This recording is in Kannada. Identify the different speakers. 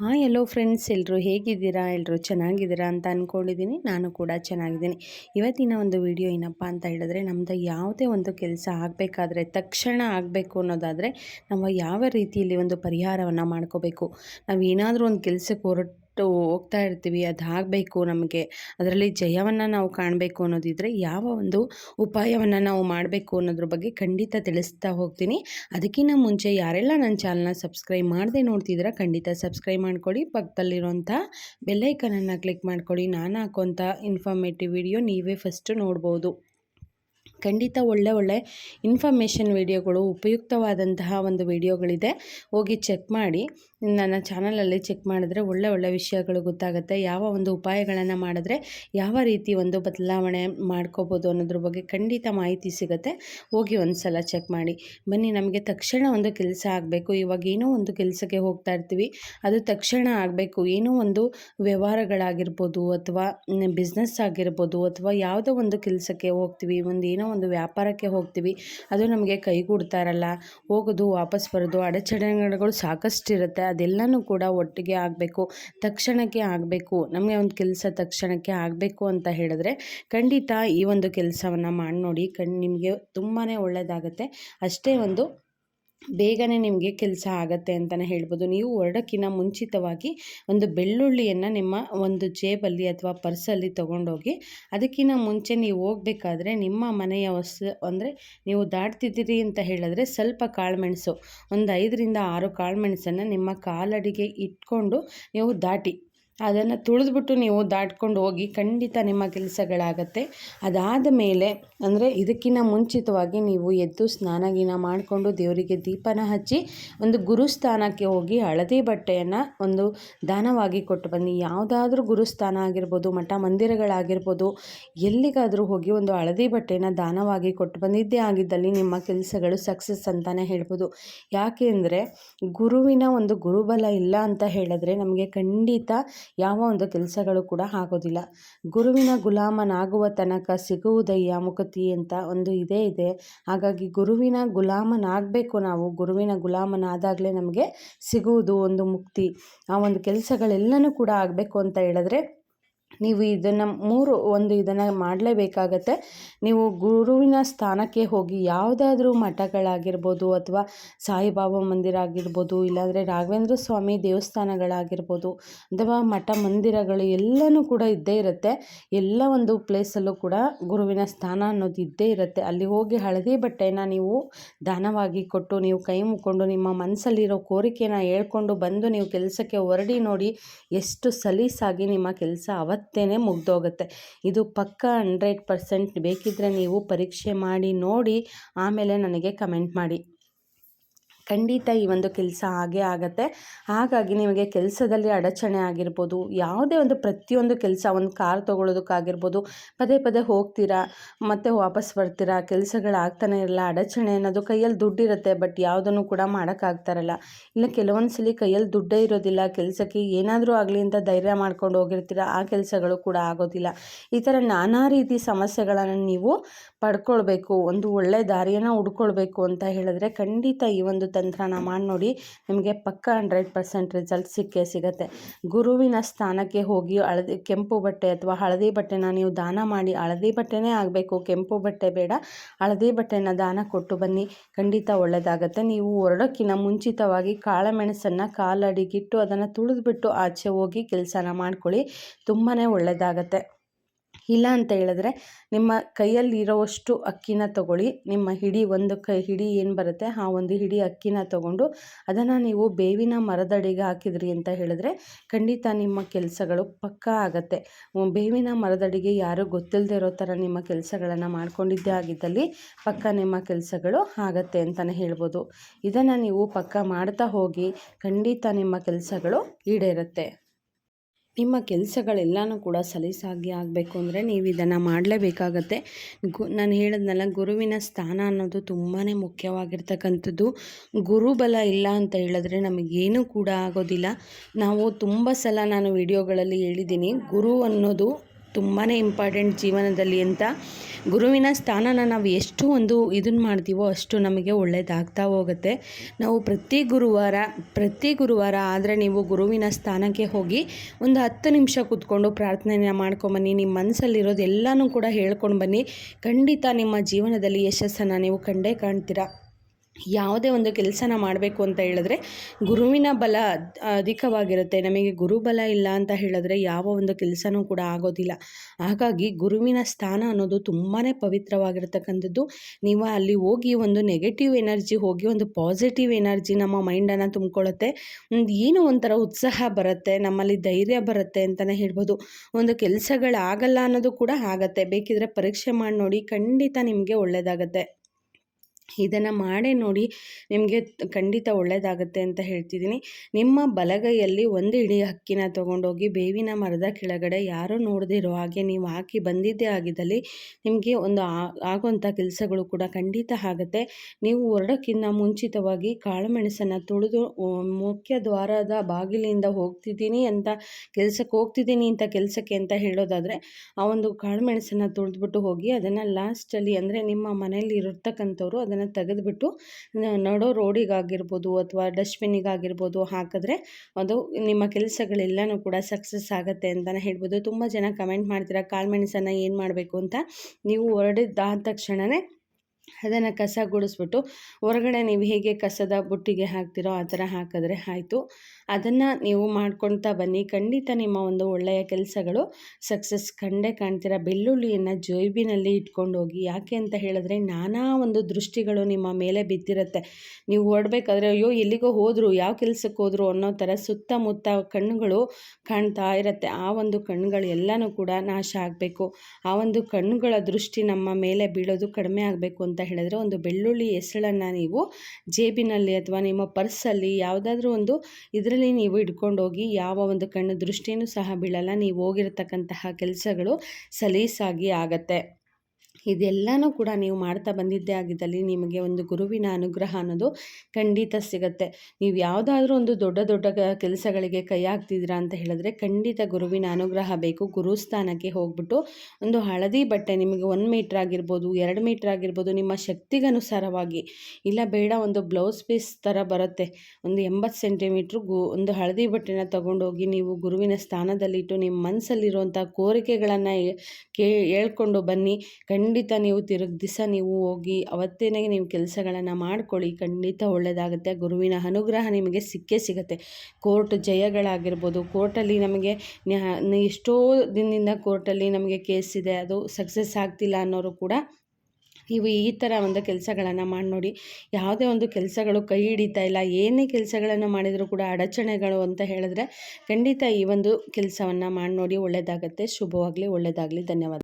Speaker 1: ಹಾಂ ಎಲ್ಲೋ ಫ್ರೆಂಡ್ಸ್ ಎಲ್ಲರೂ ಹೇಗಿದ್ದೀರಾ? ಎಲ್ಲರೂ ಚೆನ್ನಾಗಿದ್ದೀರಾ ಅಂತ ಅಂದ್ಕೊಂಡಿದ್ದೀನಿ ನಾನು ಕೂಡ ಚೆನ್ನಾಗಿದ್ದೀನಿ. ಇವತ್ತಿನ ಒಂದು ವಿಡಿಯೋ ಏನಪ್ಪ ಅಂತ ಹೇಳಿದ್ರೆ ನಮ್ಮದು ಯಾವುದೇ ಒಂದು ಕೆಲಸ ಆಗಬೇಕಾದ್ರೆ, ತಕ್ಷಣ ಆಗಬೇಕು ಅನ್ನೋದಾದರೆ ನಾವು ಯಾವ ರೀತಿಯಲ್ಲಿ ಒಂದು ಪರಿಹಾರವನ್ನು ಮಾಡ್ಕೋಬೇಕು? ನಾವು ಏನಾದರೂ ಒಂದು ಕೆಲಸಕ್ಕೆ ಹೊರಟು ಹೋಗ್ತಾ ಇರ್ತೀವಿ, ಅದು ಆಗಬೇಕು ನಮಗೆ. ಅದರಲ್ಲಿ ಜಯವನ್ನು ನಾವು ಕಾಣಬೇಕು ಅನ್ನೋದಿದ್ರೆ ಯಾವ ಒಂದು ಉಪಾಯವನ್ನು ನಾವು ಮಾಡಬೇಕು ಅನ್ನೋದ್ರ ಬಗ್ಗೆ ಖಂಡಿತ ತಿಳಿಸ್ತಾ ಹೋಗ್ತೀನಿ. ಅದಕ್ಕಿಂತ ಮುಂಚೆ ಯಾರೆಲ್ಲ ನನ್ನ ಚಾನಲ್ನ ಸಬ್ಸ್ಕ್ರೈಬ್ ಮಾಡದೆ ನೋಡ್ತಿದ್ದೀರಾ, ಖಂಡಿತ ಸಬ್ಸ್ಕ್ರೈಬ್ ಮಾಡ್ಕೊಳ್ಳಿ ಪಕ್ಕದಲ್ಲಿರುವಂಥ ಬೆಲ್ಲೈಕನನ್ನು ಕ್ಲಿಕ್ ಮಾಡ್ಕೊಳ್ಳಿ ನಾನು ಹಾಕುವಂಥ ಇನ್ಫಾರ್ಮೇಟಿವ್ ವಿಡಿಯೋ ನೀವೇ ಫಸ್ಟು ನೋಡ್ಬೋದು. ಖಂಡಿತ ಒಳ್ಳೆ ಒಳ್ಳೆ ಇನ್ಫಾರ್ಮೇಷನ್ ವಿಡಿಯೋಗಳು ಉಪಯುಕ್ತವಾದಂತಹ ಒಂದು ವಿಡಿಯೋಗಳಿದೆ ಹೋಗಿ ಚೆಕ್ ಮಾಡಿ. ನನ್ನ ಚಾನಲಲ್ಲಿ ಚೆಕ್ ಮಾಡಿದ್ರೆ ಒಳ್ಳೆ ಒಳ್ಳೆ ವಿಷಯಗಳು ಗೊತ್ತಾಗುತ್ತೆ. ಯಾವ ಒಂದು ಉಪಾಯಗಳನ್ನು ಮಾಡಿದ್ರೆ ಯಾವ ರೀತಿ ಒಂದು ಬದಲಾವಣೆ ಮಾಡ್ಕೋಬೋದು ಅನ್ನೋದ್ರ ಬಗ್ಗೆ ಖಂಡಿತ ಮಾಹಿತಿ ಸಿಗುತ್ತೆ. ಹೋಗಿ ಒಂದು ಸಲ ಚೆಕ್ ಮಾಡಿ. ಬನ್ನಿ, ನಮಗೆ ತಕ್ಷಣ ಒಂದು ಕೆಲಸ ಆಗಬೇಕು. ಇವಾಗ ಏನೋ ಒಂದು ಕೆಲಸಕ್ಕೆ ಹೋಗ್ತಾ ಇರ್ತೀವಿ. ಅದು ತಕ್ಷಣ ಆಗಬೇಕು. ಏನೋ ಒಂದು ವ್ಯವಹಾರಗಳಾಗಿರ್ಬೋದು ಅಥವಾ ಬಿಸ್ನೆಸ್ ಆಗಿರ್ಬೋದು ಅಥವಾ ಯಾವುದೋ ಒಂದು ಕೆಲಸಕ್ಕೆ ಹೋಗ್ತೀವಿ. ಒಂದು ಏನೋ ಒಂದು ವ್ಯಾಪಾರಕ್ಕೆ ಹೋಗ್ತೀವಿ. ಅದು ನಮಗೆ ಕೈಗೂಡ್ತಾ ಇರಲ್ಲ. ಹೋಗೋದು, ವಾಪಸ್ ಬರೋದು, ಅಡಚಣೆಗಳು ಸಾಕಷ್ಟು ಇರುತ್ತೆ ಅದೆಲ್ಲನೂ ಕೂಡ ಒಟ್ಟಿಗೆ ಆಗಬೇಕು, ತಕ್ಷಣಕ್ಕೆ ಆಗಬೇಕು. ನಮಗೆ ಒಂದು ಕೆಲಸ ತಕ್ಷಣಕ್ಕೆ ಆಗಬೇಕು ಅಂತ ಹೇಳಿದ್ರೆ ಖಂಡಿತ ಈ ಒಂದು ಕೆಲಸವನ್ನು ಮಾಡಿ ನೋಡಿ ಕಣ್ ನಿಮಗೆ ತುಂಬಾ ಒಳ್ಳೆಯದಾಗುತ್ತೆ ಅಷ್ಟೇ ಒಂದು ಬೇಗನೆ ನಿಮಗೆ ಕೆಲಸ ಆಗತ್ತೆ ಅಂತಲೇ ಹೇಳ್ಬೋದು. ನೀವು ಹೊರಡೋಕ್ಕಿಂತ ಮುಂಚಿತವಾಗಿ ಒಂದು ಬೆಳ್ಳುಳ್ಳಿಯನ್ನು ನಿಮ್ಮ ಒಂದು ಜೇಬಲ್ಲಿ ಅಥವಾ ಪರ್ಸಲ್ಲಿ ತೊಗೊಂಡೋಗಿ ಅದಕ್ಕಿಂತ ಮುಂಚೆ ನೀವು ಹೋಗಬೇಕಾದ್ರೆ ನಿಮ್ಮ ಮನೆಯ ವಸ್ತು ಅಂದರೆ ನೀವು ದಾಟ್ತಿದ್ದೀರಿ ಅಂತ ಹೇಳಿದ್ರೆ ಸ್ವಲ್ಪ ಕಾಳುಮೆಣಸು, ಒಂದು ಐದರಿಂದ ಆರು ಕಾಳುಮೆಣಸನ್ನು ನಿಮ್ಮ ಕಾಲಡಿಗೆ ಇಟ್ಕೊಂಡು ನೀವು ದಾಟಿ ಅದನ್ನು ತುಳಿದ್ಬಿಟ್ಟು ನೀವು ದಾಟ್ಕೊಂಡು ಹೋಗಿ ಖಂಡಿತ ನಿಮ್ಮ ಕೆಲಸಗಳಾಗತ್ತೆ. ಅದಾದ ಮೇಲೆ ಅಂದರೆ ಇದಕ್ಕಿಂತ ಮುಂಚಿತವಾಗಿ ನೀವು ಎದ್ದು ಸ್ನಾನ ಗೀನ ಮಾಡಿಕೊಂಡು ದೇವರಿಗೆ ದೀಪನ ಹಚ್ಚಿ ಒಂದು ಗುರುಸ್ಥಾನಕ್ಕೆ ಹೋಗಿ ಹಳದಿ ಬಟ್ಟೆಯನ್ನು ಒಂದು ದಾನವಾಗಿ ಕೊಟ್ಟು ಬನ್ನಿ. ಯಾವುದಾದ್ರೂ ಗುರುಸ್ಥಾನ ಆಗಿರ್ಬೋದು, ಮಠ ಮಂದಿರಗಳಾಗಿರ್ಬೋದು, ಎಲ್ಲಿಗಾದರೂ ಹೋಗಿ ಒಂದು ಹಳದಿ ಬಟ್ಟೆನ ದಾನವಾಗಿ ಕೊಟ್ಟು ಬಂದಿದ್ದೇ ಆಗಿದ್ದಲ್ಲಿ ನಿಮ್ಮ ಕೆಲಸಗಳು ಸಕ್ಸಸ್ ಅಂತಲೇ ಹೇಳ್ಬೋದು. ಯಾಕೆ ಅಂದರೆ ಗುರುವಿನ ಒಂದು ಗುರುಬಲ ಇಲ್ಲ ಅಂತ ಹೇಳಿದ್ರೆ ನಮಗೆ ಖಂಡಿತ ಯಾವ ಒಂದು ಕೆಲಸಗಳು ಕೂಡ ಆಗೋದಿಲ್ಲ. ಗುರುವಿನ ಗುಲಾಮನಾಗುವ ತನಕ ಸಿಗುವುದಯ್ಯ ಮುಕತಿ ಅಂತ ಒಂದು ಇದೇ ಇದೆ. ಹಾಗಾಗಿ ಗುರುವಿನ ಗುಲಾಮನಾಗಬೇಕು ನಾವು. ಗುರುವಿನ ಗುಲಾಮನಾದಾಗಲೇ ನಮಗೆ ಸಿಗುವುದು ಒಂದು ಮುಕ್ತಿ. ಆ ಒಂದು ಕೆಲಸಗಳೆಲ್ಲನೂ ಕೂಡ ಆಗಬೇಕು ಅಂತ ಹೇಳಿದ್ರೆ ನೀವು ಇದನ್ನು ಮೂರು, ಒಂದು ಇದನ್ನು ಮಾಡಲೇಬೇಕಾಗತ್ತೆ. ನೀವು ಗುರುವಿನ ಸ್ಥಾನಕ್ಕೆ ಹೋಗಿ ಯಾವುದಾದ್ರೂ ಮಠಗಳಾಗಿರ್ಬೋದು ಅಥವಾ ಸಾಯಿಬಾಬಾ ಮಂದಿರ ಆಗಿರ್ಬೋದು, ಇಲ್ಲಾಂದರೆ ರಾಘವೇಂದ್ರ ಸ್ವಾಮಿ ದೇವಸ್ಥಾನಗಳಾಗಿರ್ಬೋದು, ಅಥವಾ ಮಠ ಮಂದಿರಗಳು ಎಲ್ಲನೂ ಕೂಡ ಇದ್ದೇ ಇರುತ್ತೆ. ಎಲ್ಲ ಒಂದು ಪ್ಲೇಸಲ್ಲೂ ಕೂಡ ಗುರುವಿನ ಸ್ಥಾನ ಅನ್ನೋದು ಇದ್ದೇ ಇರುತ್ತೆ. ಅಲ್ಲಿ ಹೋಗಿ ಹಳದಿ ಬಟ್ಟೆನ ನೀವು ದಾನವಾಗಿ ಕೊಟ್ಟು, ನೀವು ಕೈ ಮುಕ್ಕೊಂಡು ನಿಮ್ಮ ಮನಸ್ಸಲ್ಲಿರೋ ಕೋರಿಕೆನ ಹೇಳ್ಕೊಂಡು ಬಂದು ನೀವು ಕೆಲಸಕ್ಕೆ ಹೊರಡಿ ನೋಡಿ ಎಷ್ಟು ಸಲೀಸಾಗಿ ನಿಮ್ಮ ಕೆಲಸ ಅವತ್ತು ಅವತ್ತೇ ಮುಗ್ದೋಗುತ್ತೆ. ಇದು ಪಕ್ಕ ಹಂಡ್ರೆಡ್ ಪರ್ಸೆಂಟ್ ಬೇಕಿದ್ದರೆ ನೀವು ಪರೀಕ್ಷೆ ಮಾಡಿ ನೋಡಿ, ಆಮೇಲೆ ನನಗೆ ಕಮೆಂಟ್ ಮಾಡಿ. ಖಂಡಿತ ಈ ಒಂದು ಕೆಲಸ ಹಾಗೆ ಆಗುತ್ತೆ. ಹಾಗಾಗಿ ನಿಮಗೆ ಕೆಲಸದಲ್ಲಿ ಅಡಚಣೆ ಆಗಿರ್ಬೋದು, ಯಾವುದೇ ಒಂದು ಪ್ರತಿಯೊಂದು ಕೆಲಸ ಒಂದು ಕಾರ್ ತೊಗೊಳೋದಕ್ಕಾಗಿರ್ಬೋದು, ಪದೇ ಪದೇ ಹೋಗ್ತೀರಾ, ಮತ್ತೆ ವಾಪಸ್ ಬರ್ತೀರಾ ಕೆಲಸಗಳಾಗ್ತಾನೆ ಇರಲ್ಲ, ಅಡಚಣೆ ಅನ್ನೋದು ಕೈಯಲ್ಲಿ ದುಡ್ಡಿರುತ್ತೆ, ಬಟ್ ಯಾವುದನ್ನು ಕೂಡ ಮಾಡೋಕ್ಕಾಗ್ತಾರಲ್ಲ. ಇಲ್ಲ ಕೆಲವೊಂದು ಸಲ ಕೈಯಲ್ಲಿ ದುಡ್ಡೇ ಇರೋದಿಲ್ಲ, ಕೆಲಸಕ್ಕೆ ಏನಾದರೂ ಆಗಲಿ ಅಂತ ಧೈರ್ಯ ಮಾಡ್ಕೊಂಡು ಹೋಗಿರ್ತೀರ, ಆ ಕೆಲಸಗಳು ಕೂಡ ಆಗೋದಿಲ್ಲ. ಈ ಥರ ನಾನಾ ರೀತಿ ಸಮಸ್ಯೆಗಳನ್ನು ನೀವು ಪಡ್ಕೊಳ್ಬೇಕು, ಒಂದು ಒಳ್ಳೆ ದಾರಿಯನ್ನು ಹುಡ್ಕೊಳ್ಬೇಕು ಅಂತ ಹೇಳಿದ್ರೆ ಖಂಡಿತ ಈ ಒಂದು ತಂತ್ರನ ಮಾಡಿ ನೋಡಿ, ನಿಮಗೆ ಪಕ್ಕ ಹಂಡ್ರೆಡ್ ಪರ್ಸೆಂಟ್ ರಿಸಲ್ಟ್ ಸಿಕ್ಕೇ ಸಿಗುತ್ತೆ. ಗುರುವಿನ ಸ್ಥಾನಕ್ಕೆ ಹೋಗಿ ಹಳದಿ, ಕೆಂಪು ಬಟ್ಟೆ ಅಥವಾ ಹಳದಿ ಬಟ್ಟೆನ ನೀವು ದಾನ ಮಾಡಿ, ಹಳದಿ ಬಟ್ಟೆನೇ ಆಗಬೇಕು, ಕೆಂಪು ಬಟ್ಟೆ ಬೇಡ, ಹಳದಿ ಬಟ್ಟೆನ ದಾನ ಕೊಟ್ಟು ಬನ್ನಿ, ಖಂಡಿತ ಒಳ್ಳೆಯದಾಗತ್ತೆ ನೀವು ಹೊರಡೋಕ್ಕಿಂತ ಮುಂಚಿತವಾಗಿ ಕಾಳಮೆಣಸನ್ನು ಕಾಲಡಿಗಿಟ್ಟು ಅದನ್ನು ತುಳಿದ್ಬಿಟ್ಟು ಆಚೆ ಹೋಗಿ ಕೆಲಸನ ಮಾಡ್ಕೊಳ್ಳಿ ತುಂಬಾ ಒಳ್ಳೆಯದಾಗತ್ತೆ ಇಲ್ಲ ಅಂತ ಹೇಳಿದ್ರೆ ನಿಮ್ಮ ಕೈಯಲ್ಲಿರೋವಷ್ಟು ಅಕ್ಕಿನ ತಗೊಳ್ಳಿ. ನಿಮ್ಮ ಹಿಡಿ ಒಂದು ಕೈ ಹಿಡಿ ಏನು ಬರುತ್ತೆ? ಆ ಒಂದು ಹಿಡಿ ಅಕ್ಕಿನ ತಗೊಂಡು ಅದನ್ನು ನೀವು ಬೇವಿನ ಮರದಡಿಗೆ ಹಾಕಿದ್ರಿ ಅಂತ ಹೇಳಿದ್ರೆ ಖಂಡಿತ ನಿಮ್ಮ ಕೆಲಸಗಳು ಪಕ್ಕಾ ಆಗತ್ತೆ. ಬೇವಿನ ಮರದಡಿಗೆ ಯಾರು ಗೊತ್ತಿಲ್ಲದೆ ಇರೋ ಥರ ನಿಮ್ಮ ಕೆಲಸಗಳನ್ನು ಮಾಡ್ಕೊಂಡಿದ್ದೇ ಆಗಿದ್ದಲ್ಲಿ ಪಕ್ಕ ನಿಮ್ಮ ಕೆಲಸಗಳು ಆಗತ್ತೆ ಅಂತಲೇ ಹೇಳ್ಬೋದು. ಇದನ್ನು ನೀವು ಪಕ್ಕ ಮಾಡ್ತಾ ಹೋಗಿ ಖಂಡಿತ ನಿಮ್ಮ ಕೆಲಸಗಳು ಈಡೇರುತ್ತೆ. ನಿಮ್ಮ ಕೆಲಸಗಳೆಲ್ಲನೂ ಕೂಡ ಸಲೀಸಾಗಿ ಆಗಬೇಕು ಅಂದರೆ ನೀವು ಇದನ್ನು ಮಾಡಲೇಬೇಕಾಗತ್ತೆ. ಗು, ನಾನು ಹೇಳಿದ್ನಲ್ಲ, ಗುರುವಿನ ಸ್ಥಾನ ಅನ್ನೋದು ತುಂಬಾ ಮುಖ್ಯವಾಗಿರ್ತಕ್ಕಂಥದ್ದು. ಗುರುಬಲ ಇಲ್ಲ ಅಂತ ಹೇಳಿದ್ರೆ ನಮಗೇನು ಕೂಡ ಆಗೋದಿಲ್ಲ. ನಾವು ತುಂಬ ಸಲ ನಾನು ವಿಡಿಯೋಗಳಲ್ಲಿ ಹೇಳಿದ್ದೀನಿ, ಗುರು ಅನ್ನೋದು ತುಂಬಾ ಇಂಪಾರ್ಟೆಂಟ್ ಜೀವನದಲ್ಲಿ ಅಂತ. ಗುರುವಿನ ಸ್ಥಾನನ ನಾವು ಎಷ್ಟು ಒಂದು ಇದನ್ನು ಮಾಡ್ತೀವೋ ಅಷ್ಟು ನಮಗೆ ಒಳ್ಳೆಯದಾಗ್ತಾ ಹೋಗುತ್ತೆ. ನಾವು ಪ್ರತಿ ಗುರುವಾರ ಪ್ರತಿ ಗುರುವಾರ ಆದರೆ ನೀವು ಗುರುವಿನ ಸ್ಥಾನಕ್ಕೆ ಹೋಗಿ ಒಂದು ಹತ್ತು ನಿಮಿಷ ಕೂತ್ಕೊಂಡು ಪ್ರಾರ್ಥನೆನ ಮಾಡ್ಕೊಂಬನ್ನಿ ನಿಮ್ಮ ಮನಸ್ಸಲ್ಲಿರೋದು ಎಲ್ಲನೂ ಕೂಡ ಹೇಳ್ಕೊಂಡು ಬನ್ನಿ. ಖಂಡಿತ ನಿಮ್ಮ ಜೀವನದಲ್ಲಿ ಯಶಸ್ಸನ್ನು ನೀವು ಕಂಡೇ ಕಾಣ್ತೀರಾ. ಯಾವುದೇ ಒಂದು ಕೆಲಸನ ಮಾಡಬೇಕು ಅಂತ ಹೇಳಿದ್ರೆ ಗುರುವಿನ ಬಲ ಅಧಿಕವಾಗಿರುತ್ತೆ. ನಮಗೆ ಗುರುಬಲ ಇಲ್ಲ ಅಂತ ಹೇಳಿದ್ರೆ ಯಾವ ಒಂದು ಕೆಲಸನೂ ಕೂಡ ಆಗೋದಿಲ್ಲ. ಹಾಗಾಗಿ ಗುರುವಿನ ಸ್ಥಾನ ಅನ್ನೋದು ತುಂಬಾ ಪವಿತ್ರವಾಗಿರ್ತಕ್ಕಂಥದ್ದು. ನೀವು ಅಲ್ಲಿ ಹೋಗಿ ಒಂದು ನೆಗೆಟಿವ್ ಎನರ್ಜಿ ಹೋಗಿ ಒಂದು ಪಾಸಿಟಿವ್ ಎನರ್ಜಿ ನಮ್ಮ ಮೈಂಡನ್ನು ತುಂಬಿಕೊಳ್ಳುತ್ತೆ. ಒಂದು ಏನೋ ಒಂಥರ ಉತ್ಸಾಹ ಬರುತ್ತೆ, ನಮ್ಮಲ್ಲಿ ಧೈರ್ಯ ಬರುತ್ತೆ ಅಂತಲೇ ಹೇಳ್ಬೋದು. ಒಂದು ಕೆಲಸಗಳಾಗಲ್ಲ ಅನ್ನೋದು ಕೂಡ ಆಗತ್ತೆ. ಬೇಕಿದ್ರೆ ಪರೀಕ್ಷೆ ಮಾಡಿ ನೋಡಿ, ಖಂಡಿತ ನಿಮಗೆ ಒಳ್ಳೆಯದಾಗತ್ತೆ ಇದನ್ನು ಮಾಡೇ ನೋಡಿ ನಿಮಗೆ ಖಂಡಿತ ಒಳ್ಳೆಯದಾಗುತ್ತೆ ಅಂತ ಹೇಳ್ತಿದ್ದೀನಿ. ನಿಮ್ಮ ಬಲಗೈಯಲ್ಲಿ ಒಂದು ಇಡೀ ಹಕ್ಕಿನ ತೊಗೊಂಡೋಗಿ ಬೇವಿನ ಮರದ ಕೆಳಗಡೆ ಯಾರೂ ನೋಡದಿರೋ ಹಾಗೆ ನೀವು ಹಾಕಿ ಬಂದಿದ್ದೇ ಆಗಿದ್ದಲ್ಲಿ ನಿಮಗೆ ಒಂದು ಆಗುವಂಥ ಕೆಲಸಗಳು ಕೂಡ ಖಂಡಿತ ಆಗುತ್ತೆ. ನೀವು ಹೊರಡೋಕ್ಕಿಂತ ಮುಂಚಿತವಾಗಿ ಕಾಳುಮೆಣಸನ್ನು ತುಳಿದು ಮುಖ್ಯ ದ್ವಾರದ ಬಾಗಿಲಿಂದ ಹೋಗ್ತಿದ್ದೀನಿ ಅಂತ ಕೆಲಸಕ್ಕೆ ಹೋಗ್ತಿದ್ದೀನಿ ಅಂತ ಕೆಲಸಕ್ಕೆ ಅಂತ ಹೇಳೋದಾದರೆ ಆ ಒಂದು ಕಾಳುಮೆಣಸನ್ನು ತುಳಿದ್ಬಿಟ್ಟು ಹೋಗಿ ಅದನ್ನು ಲಾಸ್ಟಲ್ಲಿ ಅಂದರೆ ನಿಮ್ಮ ಮನೆಯಲ್ಲಿ ಇರತಕ್ಕಂಥವ್ರು ಅದನ್ನು ಅದನ್ನು ತೆಗೆದುಬಿಟ್ಟು ನಡೋ ರೋಡಿಗಾಗಿರ್ಬೋದು ಅಥವಾ ಡಸ್ಟ್ಬಿನ್ನಿಗಾಗಿರ್ಬೋದು ಹಾಕಿದ್ರೆ ಅದು ನಿಮ್ಮ ಕೆಲಸಗಳೆಲ್ಲನೂ ಕೂಡ ಸಕ್ಸಸ್ ಆಗುತ್ತೆ ಅಂತಲೇ ಹೇಳ್ಬೋದು. ತುಂಬ ಜನ ಕಮೆಂಟ್ ಮಾಡ್ತೀರಾ ಕಾಳುಮೆಣಸನ್ನು ಏನು ಮಾಡಬೇಕು ಅಂತ? ನೀವು ಹೊರಡಿದ್ದಾದ ತಕ್ಷಣವೇ ಅದನ್ನು ಕಸ ಗುಡಿಸ್ಬಿಟ್ಟು, ಹೊರಗಡೆ ನೀವು ಹೇಗೆ ಕಸದ ಬುಟ್ಟಿಗೆ ಹಾಕ್ತಿರೋ ಆ ಥರ ಹಾಕಿದ್ರೆ ಆಯಿತು. ಅದನ್ನು ನೀವು ಮಾಡ್ಕೊಳ್ತಾ ಬನ್ನಿ. ಖಂಡಿತ ನಿಮ್ಮ ಒಂದು ಒಳ್ಳೆಯ ಕೆಲಸಗಳು ಸಕ್ಸಸ್ ಕಂಡೇ ಕಾಣ್ತೀರ. ಬೆಳ್ಳುಳ್ಳಿಯನ್ನು ಜೇಬಿನಲ್ಲಿ ಇಟ್ಕೊಂಡು ಹೋಗಿ ಯಾಕೆ ಅಂತ ಹೇಳಿದ್ರೆ ನಾನಾ ಒಂದು ದೃಷ್ಟಿಗಳು ನಿಮ್ಮ ಮೇಲೆ ಬಿದ್ದಿರುತ್ತೆ. ನೀವು ಹೊರಡ್ಬೇಕಾದ್ರೆ ಅಯ್ಯೋ, ಎಲ್ಲಿಗೋ ಹೋದರು, ಯಾವ ಕೆಲಸಕ್ಕೆ ಹೋದರು ಅನ್ನೋ ಥರ ಸುತ್ತಮುತ್ತ ಕಣ್ಣುಗಳು ಕಾಣ್ತಾ ಇರುತ್ತೆ. ಆ ಒಂದು ಕಣ್ಣುಗಳು ಎಲ್ಲನೂ ಕೂಡ ನಾಶ ಆಗಬೇಕು. ಆ ಒಂದು ಕಣ್ಣುಗಳ ದೃಷ್ಟಿ ನಮ್ಮ ಮೇಲೆ ಬೀಳೋದು ಕಡಿಮೆ ಆಗಬೇಕು ಅಂತ ಹೇಳಿದ್ರೆ, ಒಂದು ಬೆಳ್ಳುಳ್ಳಿ ಹೆಸಳನ್ನು ನೀವು ಜೇಬಿನಲ್ಲಿ ಅಥವಾ ನಿಮ್ಮ ಪರ್ಸಲ್ಲಿ ಯಾವುದಾದ್ರೂ ಒಂದು ಇದರಲ್ಲಿ ನೀವು ಇಟ್ಕೊಂಡೋಗಿ ಯಾವ ಒಂದು ಕಣ್ಣು ದೃಷ್ಟಿಯೂ ಸಹ ಬೀಳಲ್ಲ. ನೀವು ಹೋಗಿರತಕ್ಕಂತಹ ಕೆಲಸಗಳು ಸಲೀಸಾಗಿ ಆಗತ್ತೆ. ಇದೆಲ್ಲನೂ ಕೂಡ ನೀವು ಮಾಡ್ತಾ ಬಂದಿದ್ದೇ ಆಗಿದ್ದಲ್ಲಿ ನಿಮಗೆ ಒಂದು ಗುರುವಿನ ಅನುಗ್ರಹ ಅನ್ನೋದು ಖಂಡಿತ ಸಿಗುತ್ತೆ. ನೀವು ಯಾವುದಾದ್ರೂ ಒಂದು ದೊಡ್ಡ ದೊಡ್ಡ ಕೆಲಸಗಳಿಗೆ ಕೈ ಹಾಕ್ತಿದ್ದೀರಾ ಅಂತ ಹೇಳಿದ್ರೆ ಖಂಡಿತ ಗುರುವಿನ ಅನುಗ್ರಹ ಬೇಕು. ಗುರುಸ್ಥಾನಕ್ಕೆ ಹೋಗ್ಬಿಟ್ಟು ಒಂದು ಹಳದಿ ಬಟ್ಟೆ ನಿಮಗೆ ಒಂದು ಮೀಟ್ರ್ ಆಗಿರ್ಬೋದು, ಎರಡು ಮೀಟ್ರ್ ಆಗಿರ್ಬೋದು, ನಿಮ್ಮ ಶಕ್ತಿಗನುಸಾರವಾಗಿ ಇಲ್ಲ ಬೇಡ ಒಂದು ಬ್ಲೌಸ್ ಪೀಸ್ ಥರ ಬರುತ್ತೆ. ಒಂದು ಎಂಬತ್ತು ಸೆಂಟಿಮೀಟ್ರ್ ಒಂದು ಹಳದಿ ಬಟ್ಟೆನ ತೊಗೊಂಡೋಗಿ ನೀವು ಗುರುವಿನ ಸ್ಥಾನದಲ್ಲಿಟ್ಟು ನಿಮ್ಮ ಮನಸ್ಸಲ್ಲಿರುವಂಥ ಕೋರಿಕೆಗಳನ್ನು ಕೇ, ಹೇಳ್ಕೊಂಡು ಬನ್ನಿ. ಖಂಡಿತ ನೀವು ತಿರುಗಿ ದಿವಸ ನೀವು ಹೋಗಿ ಅವತ್ತೇನೆ ನೀವು ಕೆಲಸಗಳನ್ನು ಮಾಡ್ಕೊಳ್ಳಿ. ಖಂಡಿತ ಒಳ್ಳೆಯದಾಗುತ್ತೆ ಗುರುವಿನ ಅನುಗ್ರಹ ನಿಮಗೆ ಸಿಕ್ಕೇ ಸಿಗುತ್ತೆ. ಕೋರ್ಟ್ ಜಯಗಳಾಗಿರ್ಬೋದು, ಕೋರ್ಟಲ್ಲಿ ನಮಗೆ ಎಷ್ಟೋ ದಿನದಿಂದ ಕೋರ್ಟಲ್ಲಿ ನಮಗೆ ಕೇಸ್ ಇದೆ. ಅದು ಸಕ್ಸಸ್ ಆಗ್ತಿಲ್ಲ ಅನ್ನೋರು ಕೂಡ ನೀವು ಈ ಥರ ಒಂದು ಕೆಲಸಗಳನ್ನು ಮಾಡಿ ನೋಡಿ. ಯಾವುದೇ ಒಂದು ಕೆಲಸಗಳು ಕೈ ಹಿಡಿತಾ ಇಲ್ಲ, ಏನೇ ಕೆಲಸಗಳನ್ನು ಮಾಡಿದರೂ ಕೂಡ ಅಡಚಣೆಗಳು ಅಂತ ಹೇಳಿದ್ರೆ ಖಂಡಿತ ಈ ಒಂದು ಕೆಲಸವನ್ನು ಮಾಡಿ ನೋಡಿ ಒಳ್ಳೆಯದಾಗತ್ತೆ ಶುಭವಾಗಲಿ ಒಳ್ಳೆಯದಾಗಲಿ ಧನ್ಯವಾದ.